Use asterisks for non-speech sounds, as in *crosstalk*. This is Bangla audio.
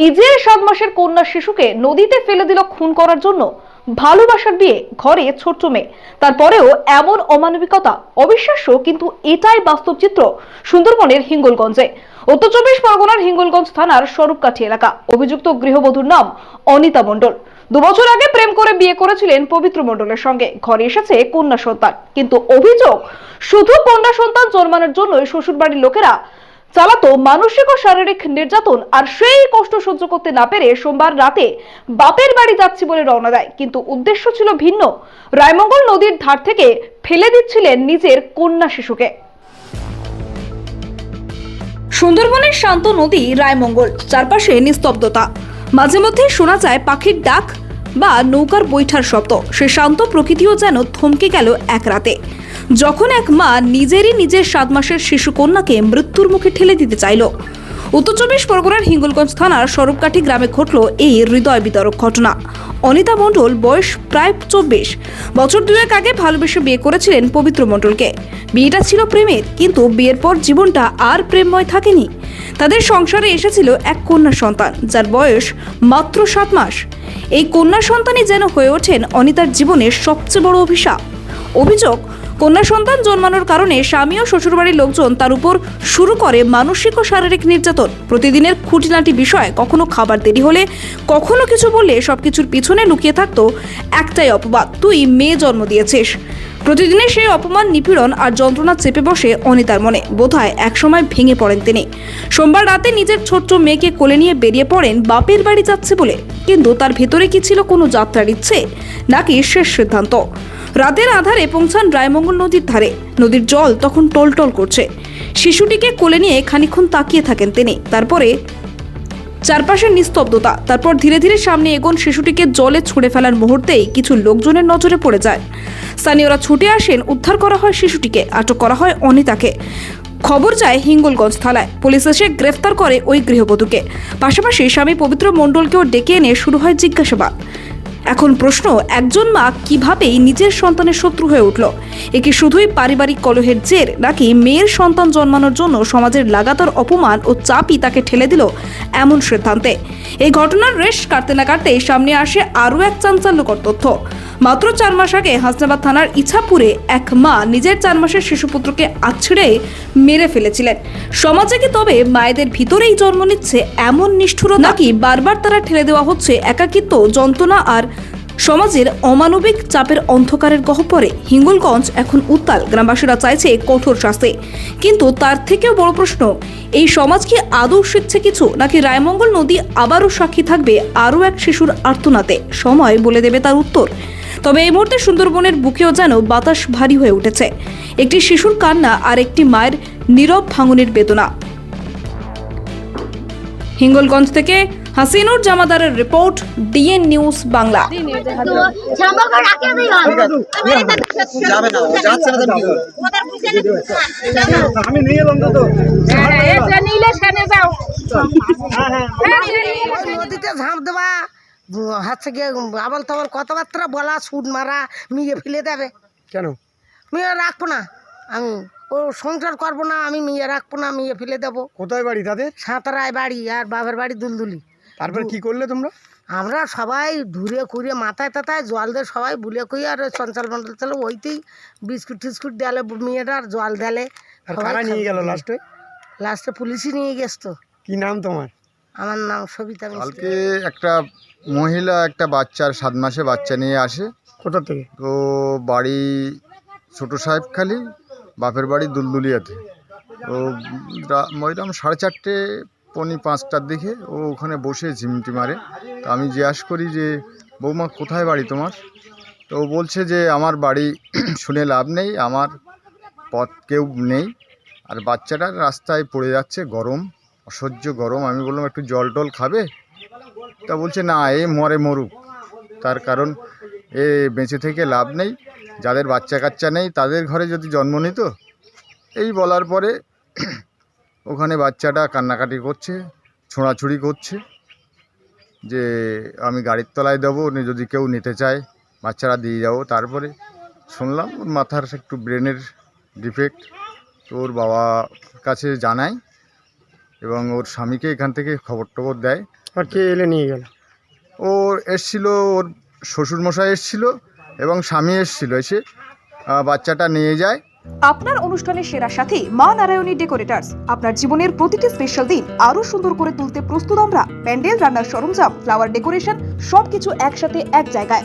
নিজের সাত মাসের কন্যা শিশুকে নদীতে ফেলে দিল খুন করার জন্য ভালোবাসার বিয়ে ঘরে ছোট্ট মেয়ে। তারপরেও এমন অমানবিকতা, অবিশ্বাস্য, কিন্তু এটাই বাস্তব চিত্র সুন্দরবনের হিঙ্গলগঞ্জে। উত্তর চব্বিশ পরগনার হিঙ্গলগঞ্জ থানার স্বরূপকাঠি এলাকা। অভিযুক্ত গৃহবধূর নাম অনিতা মণ্ডল। দুবছর আগে প্রেম করে বিয়ে করেছিলেন পবিত্র মণ্ডলের সঙ্গে। ঘরে এসেছে কন্যা সন্তান, কিন্তু অভিযোগ শুধু কন্যা সন্তান জন্মানোর জন্যই শ্বশুরবাড়ির লোকেরা চালাতো মানসিক ও শারীরিক নির্যাতন, আর সেই কষ্ট সহ্য করতে না পেরে সোমবার রাতে বাপের বাড়ি যাচ্ছি বলে রওনা দেয়। কিন্তু উদ্দেশ্য ছিল ভিন্ন। রায়মঙ্গল নদীর ধার থেকে ফেলে দিচ্ছিলেন নিজের কন্যা শিশুকে। সুন্দরবনের শান্ত নদী রায়মঙ্গল, চারপাশে নিস্তব্ধতা। মাঝে মধ্যে শোনা যায় পাখির ডাক বা নৌকার বৈঠার শব্দ। সে শান্ত প্রকৃতিও যেন থমকে গেল এক রাতে। যখন এক মা নিজেরই নিজের সাত মাসের শিশু কন্যাকে মৃত্যুর মুখে ঠেলে দিতে চাইল। উত্তর চব্বিশ পরগনার হিঙ্গলগঞ্জ থানার স্বরূপকাঠি গ্রামে ঘটল এই হৃদয় বিতরক ঘটনা। অনিতা মণ্ডল, বয়স প্রায় চব্বিশ। বছর দুয়েক আগে ভালোবেসে বিয়ে করেছিলেন পবিত্র মণ্ডলকে। বিয়েটা ছিল প্রেমের, কিন্তু বিয়ের পর জীবনটা আর প্রেমময় থাকেনি। তাদের সংসারে এসেছিল এক কন্যা সন্তান, যার বয়স মাত্র সাত মাস। এই কন্যা সন্তানই যেন হয়ে ওঠেন অনিতার জীবনের সবচেয়ে বড় অভিশাপ। অভিযোগ, কন্যা সন্তান জন্মানোর কারণে স্বামী ও শ্বশুরবাড়ির লোকজন তার উপর শুরু করে মানসিক ও শারীরিক নির্যাতন। প্রতিদিনের খুঁটিনাটি বিষয় কখনো খাবার দেরি হলে, কখনো কিছু বললে সবকিছুর পিছনে লুকিয়ে থাকতো একটাই অপবাদ, তুই মেয়ে জন্ম দিয়েছিস। প্রতিদিনের সেই অপমান, নিপীড়ন আর যন্ত্রণা চেপে বসে অনিতার মনে। বোধহয় একসময় ভেঙে পড়েন তিনি। সোমবার রাতে নিজের ছোট্ট মেয়েকে কোলে নিয়ে বেরিয়ে পড়েন, বাপের বাড়ি যাচ্ছে বলে। কিন্তু তার ভেতরে কি ছিল কোনো যাত্রার ইচ্ছে? নাকি শেষ সিদ্ধান্ত? রাতের আধারে পৌঁছান রায়মঙ্গল নদীর ধারে। নদীর জল তখন টলটল করছে। শিশুটিকে কোলে নিয়ে খানিক্ষণ তাকিয়ে থাকেন তিনি। তারপরে চারপাশের নিস্তব্ধতা। তারপর ধীরে ধীরে সামনে এগোন শিশুটিকে জলে ছুঁড়ে ফেলার মুহূর্তেই কিছু লোকজনের নজরে পড়ে যায়। স্থানীয়রা ছুটে আসেন, উদ্ধার করা হয় শিশুটিকে, আটক করা হয় অনিতাকে। খবর যায় হিঙ্গলগঞ্জ থানায়। পুলিশ এসে গ্রেফতার করে ওই গৃহবধূকে। পাশাপাশি স্বামী পবিত্র মণ্ডলকেও ডেকে এনে শুরু হয় জিজ্ঞাসাবাদ। এখন প্রশ্ন, একজন মা কিভাবেই নিজের সন্তানের শত্রু হয়ে উঠল? একে শুধুই পারিবারিক কলহের জের, নাকি মেয়ের সন্তান জন্মানোর জন্য সমাজের লাগাতার অপমান ও চাপই তাকে ঠেলে দিল এমন সিদ্ধান্তে? এই ঘটনার রেশ কাটতে না কাটতেই সামনে আসে আরও এক চাঞ্চল্যকর তথ্য। মাত্র চার মাস আগে হাসনাবাদ থানার ইছাপুরে এক মা নিজের চার মাসের শিশুপুত্রকে আছড়ে মেরে ফেলেছিলেন। সমাজে কি তবে মায়েদের ভিতরেই জন্ম নিচ্ছে এমন নিষ্ঠুরতা? নাকি বারবার তারা ঠেলে দেওয়া হচ্ছে একাকিত্ব, যন্ত্রণা আর সমাজের অমানবিক চাপের অন্ধকারের গহ্বরে? হিঙ্গলগঞ্জ এখন উত্তাল, গ্রামবাসীরা চাইছে কঠোর শাস্তি। কিন্তু তার থেকেও বড় প্রশ্ন, এই সমাজ কি আদৌ শিখছে কিছু? নাকি রায়মঙ্গল নদী আবারও সাক্ষী থাকবে আরও এক শিশুর আর্তনাতে সময় বলে দেবে তার উত্তর। তবে এই মুহূর্তে সুন্দরবনের বুকেও যেন বাতাস ভারী হয়ে উঠেছে। একটি শিশুর কান্না আর একটি মায়ের নীরব ভাঙনের বেদনা। হিঙ্গলগঞ্জ থেকে হাসিনুর জামাদারের রিপোর্ট ডিএন নিউজ বাংলা। নদীতে ঝাঁপ দেওয়া হচ্ছে গিয়ে আবল তাবল কথাবার্তা বলা সুদ মারা মেয়ে ফেলে দেবে। কেন? মেয়ে রাখব না। আমি ও সংসার করব না আমি মেয়ে রাখব না মেয়ে ফেলে দেবো। কোথায় বাড়ি তাদের? সাঁতরায় বাড়ি আর বাবার বাড়ি দুলদুলি। তারপরে কি করলে তোমরা? আমরা সবাই ধুরে কুড়িয়ে মাথায় টাথায় জল দিয়ে সবাই বুলে কুই আর ওই চঞ্চল মন্ডল চলে ওইতেই বিস্কুট টিস্কুট দেলে মেয়েটা আর জল দেলে। নিয়ে গেল লাস্টে? লাস্টে পুলিশই নিয়ে গেছ তো। কি নাম তোমার? আমার নাম সবিতা মিশ্র কালকে একটা মহিলা একটা বাচ্চার সাত মাসে বাচ্চা নিয়ে আসে। কোথা থেকে? তো বাড়ি ছোটো সাহেবখালি বাপের বাড়ি দুলদুলিয়াতে। তো রা- ওইরকম সাড়ে চারটে পনি পাঁচটার দিকে ও ওখানে বসে ঝিমটি মারে। তো আমি জিজ্ঞাসা করি যে বৌমা কোথায় বাড়ি তোমার? তো ও বলছে যে আমার বাড়ি *clears throat* শুনে লাভ নেই আমার পথ কেউ নেই। আর বাচ্চাটা রাস্তায় পড়ে যাচ্ছে গরম। অসহ্য গরম। আমি বললাম, একটু জল টল খাবে? তা বলছে, না, এ মরে মরুক। তার কারণ, এ বেঁচে থেকে লাভ নেই। যাদের বাচ্চা কাচ্চা নেই, তাদের ঘরে যদি জন্ম নিত, এই বলার পরে *clears throat* ওখানে বাচ্চাটা কান্নাকাটি করছে, ছোঁড়াছুড়ি করছে, যে আমি গাড়ির তলায় দেবো যদি কেউ নিতে চায়, বাচ্চারা দিয়ে যাব। তারপরে শুনলাম, ওর মাথার একটু ব্রেনের ডিফেক্ট। তো ওর বাবা কাছে জানায় এবং ওর স্বামীকে এখান থেকে খবর টবর দেয়। আর কে এলে নিয়ে গেল? ও এসছিল ওর শ্বশুরমশাই এসছিল এবং স্বামী এসছিল। এসে বাচ্চাটা নিয়ে যায়। আপনার অনুষ্ঠানের সেরা সাথী মা নারায়ণী ডেকোরেটার্স। আপনার জীবনের প্রতিটি স্পেশাল দিন আরও সুন্দর করে তুলতে প্রস্তুত আমরা। প্যান্ডেল রান্নার সরঞ্জাম ফ্লাওয়ার ডেকোরেশন সবকিছু একসাথে এক জায়গায়।